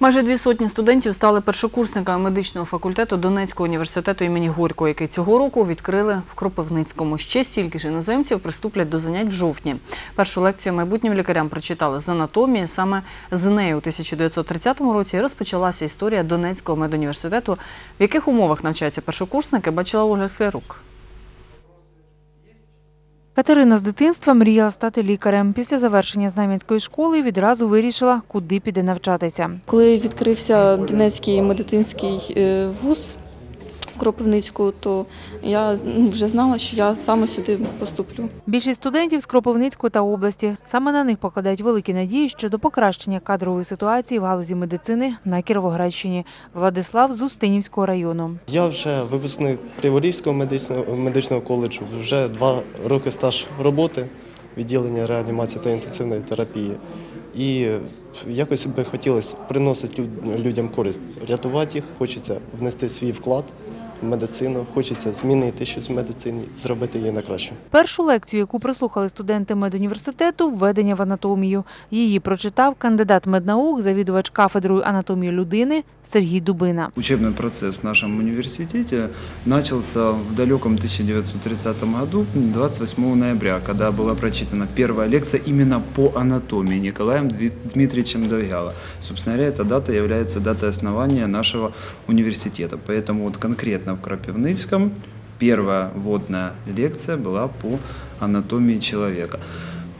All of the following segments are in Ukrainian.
Майже дві сотні студентів стали першокурсниками медичного факультету Донецького університету імені Горького, який цього року відкрили в Кропивницькому. Ще стільки ж іноземців приступлять до занять в жовтні. Першу лекцію майбутнім лікарям прочитали з анатомії. Саме з нею у 1930 році розпочалася історія Донецького медуніверситету, в яких умовах навчаються першокурсники, бачила Ольга Склерук. Катерина з дитинства мріяла стати лікарем. Після завершення знам'янської школи відразу вирішила, куди піде навчатися. Коли відкрився Донецький медицинський е, вуз в Кропивницьку, то я ну, вже знала, що я саме сюди поступлю. Більшість студентів з Кропивницької та області саме на них покладають великі надії щодо покращення кадрової ситуації в галузі медицини на Кіровоградщині. Владислав з Устинівського району. Я вже випускник Криворізького медичного, медичного коледжу, вже два роки стаж роботи, відділення реанімації та інтенсивної терапії. І якось би хотілося приносити людям користь, рятувати їх, хочеться внести свій вклад медицину, хочеться змінити щось в медицині, зробити її на краще. Першу лекцію, яку прослухали студенти медуніверситету, введення в анатомію. Її прочитав кандидат меднаук, завідувач кафедрою анатомії людини Сергій Дубина. Учебный процесс в нашем университете начался в далеком 1930 году, 28 ноября, когда была прочитана первая лекция именно по анатомии Николаем Дви- Дмитриевичем Довгяло. Собственно говоря, эта дата является датой основания нашего университета. Поэтому вот конкретно в Крапивницком первая вводная лекция была по анатомии человека.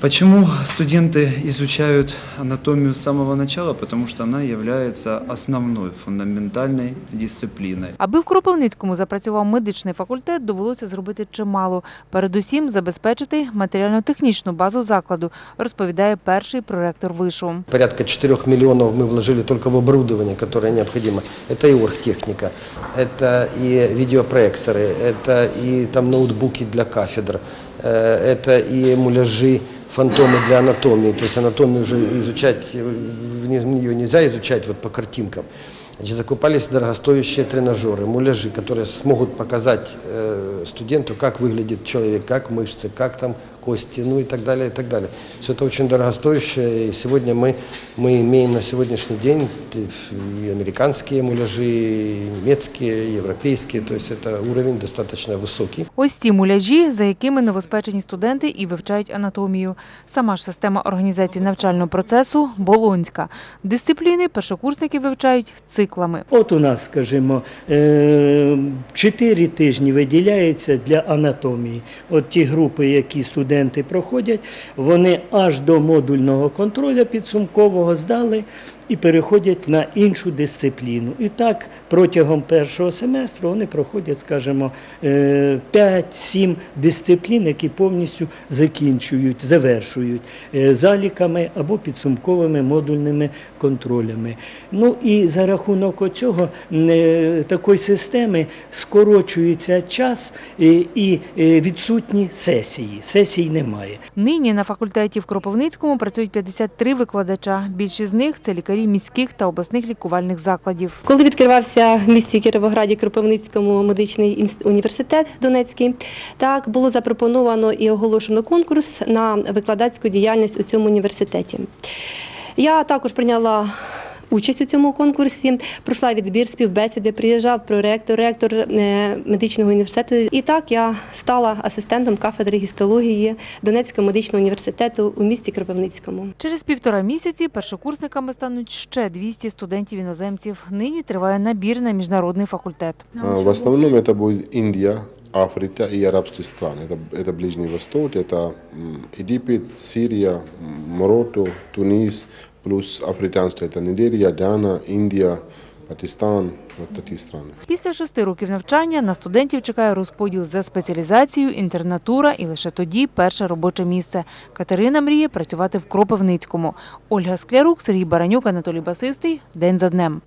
Почему студенты изучают анатомию с самого начала? Потому что она является основной, фундаментальной дисциплиной. Аби в Кропивницькому запрацював медичний факультет, довелося зробити чимало. Передусім забезпечити матеріально-технічну базу закладу, розповідає перший проректор вишу. Порядка 4 миллионов мы вложили только в оборудование, которое необходимо. Это и оргтехника, это и видеопроекторы, это и там ноутбуки для кафедр, э, это и муляжи, фантомы для анатомии. То есть анатомию уже изучать, э, в нее нельзя изучать вот по картинкам. Значит, закупались дорогостоящие тренажеры, муляжи, которые смогут показать э, студенту, как выглядит человек, как мышцы, как там кости, ну и так далее, и так далее. Все это очень дорогостоящее, и сегодня мы, мы имеем на сегодняшний день и американские муляжи, и немецкие, и европейские, то есть это уровень достаточно высокий. Ось ці муляжі, за якими новоспечені студенти і вивчають анатомію. Сама ж система організації навчального процесу болонська. Дисципліни першокурсники вивчають циклами. От у нас, скажімо, е, чотири тижні виділяється для анатомії. От ті групи, які студенти проходять, вони аж до модульного контролю підсумкового здали і переходять на іншу дисципліну. І так протягом першого семестру вони проходять, скажімо, 5-7 дисциплін, які повністю закінчують, завершують е, заліками або підсумковими модульними контролями. Ну і за рахунок цього такої системи скорочується час е, і е, відсутні сесії. Сесій немає. Нині на факультеті в Кропивницькому працюють 53 викладача. Більшість з них це лікарі міських та обласних лікувальних закладів. Коли відкривався в місті Кіровограді Кропивницькому медичний університет Донецький, так було запропоновано і оголошено конкурс на викладацьку діяльність у цьому університеті. Я також прийняла Участь у цьому конкурсі пройшла відбір співбесіди, приїжджав проректор, ректор е, медичного університету. І так я стала асистентом кафедри гістології Донецького медичного університету у місті Кропивницькому. Через півтора місяці першокурсниками стануть ще 200 студентів-іноземців. Нині триває набір на міжнародний факультет. А, В основном это будет Индия, Африка и арабские страны. Это, это Ближний Восток, это м, Египет, Сирия, м, Марокко, Тунис, плюс африканська це Нигерия, Гана, Індія. Пакистан, от такі страни. Після шести років навчання на студентів чекає розподіл за спеціалізацією, інтернатура і лише тоді перше робоче місце. Катерина мріє працювати в Кропивницькому. Ольга Склярук, Сергій Баранюк, Анатолій Басистий. День за днем.